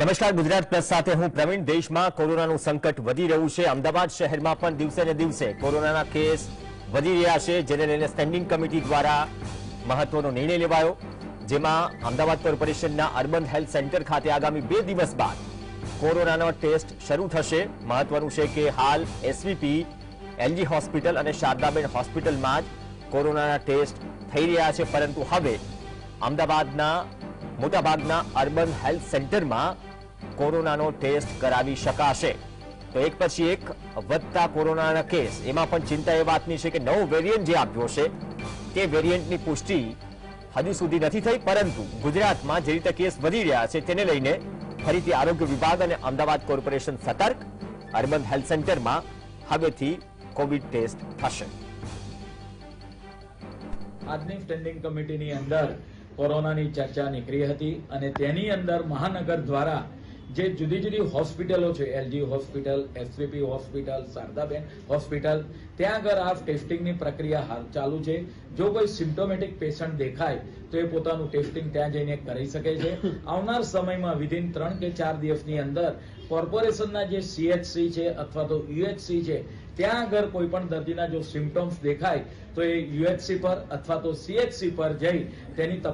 નમસ્કાર, ગુજરાત પ્લસ સાથે હું પ્રવીણ. દેશમાં કોરોનાનું સંકટ વધી રહ્યું છે. અમદાવાદ શહેરમાં પણ દિવસે ને દિવસે કોરોનાના કેસ વધી રહ્યા છે, જેને લઈને સ્ટેન્ડિંગ કમિટી દ્વારા મહત્વનો નિર્ણય લેવાયો, જેમાં અમદાવાદ કોર્પોરેશનના અર્બન હેલ્થ સેન્ટર ખાતે આગામી બે દિવસ બાદ કોરોનાનો ટેસ્ટ શરૂ થશે. મહત્વનું છે કે હાલ એસવીપી એલજી હોસ્પિટલ અને શારદાબેન હોસ્પિટલમાં જ કોરોનાના ટેસ્ટ થઈ રહ્યા છે. પરંતુ હવે અમદાવાદના, મોટાભાગના અર્બન હેલ્થ સેન્ટરમાં કોરોનાનો ટેસ્ટ કરાવી શકાશે. તો એક પછી એક વધતા કોરોનાના કેસ. એમાં પણ ચિંતા એ વાતની છે કે નવો વેરિયન્ટ જે આવ્યો છે, તે વેરિયન્ટની પુષ્ટિ હજુ સુધી નથી થઈ, પરંતુ ગુજરાતમાં જે રીતે કેસ વધી રહ્યા છે, તેને લઈને ફરીથી આરોગ્ય વિભાગ અને અમદાવાદ કોર્પોરેશન સતર્ક. અર્બન હેલ્થ સેન્ટરમાં હવેથી કોવિડ ટેસ્ટ થશે. આજની સ્ટેન્ડિંગ કમિટીની અંદર કોરોનાની ચર્ચા નીકળી હતી અને તેની અંદર મહાનગર દ્વારા જે જુદી જુદી હોસ્પિટલો છે, LG hospital, SVP hospital, Shardaben hospital, ત્યાં આગળ આ ટેસ્ટિંગની પ્રક્રિયા હાલ ચાલુ છે. જો કોઈ સિમ્ટોમેટિક પેશન્ટ દેખાય, તો એ પોતાનું ટેસ્ટિંગ ત્યાં જઈને કરી શકે છે. આવનાર સમયમાં વિધિન ત્રણ કે ચાર દિવસની અંદર કોર્પોરેશનના જે સીએચસી છે અથવા તો યુએચસી છે, ત્યાં આગળ કોઈ પણ દર્દીના જો સિમ્ટમ્સ દેખાય, તો એ યુએચસી પર અથવા તો સીએચસી પર જઈ તેની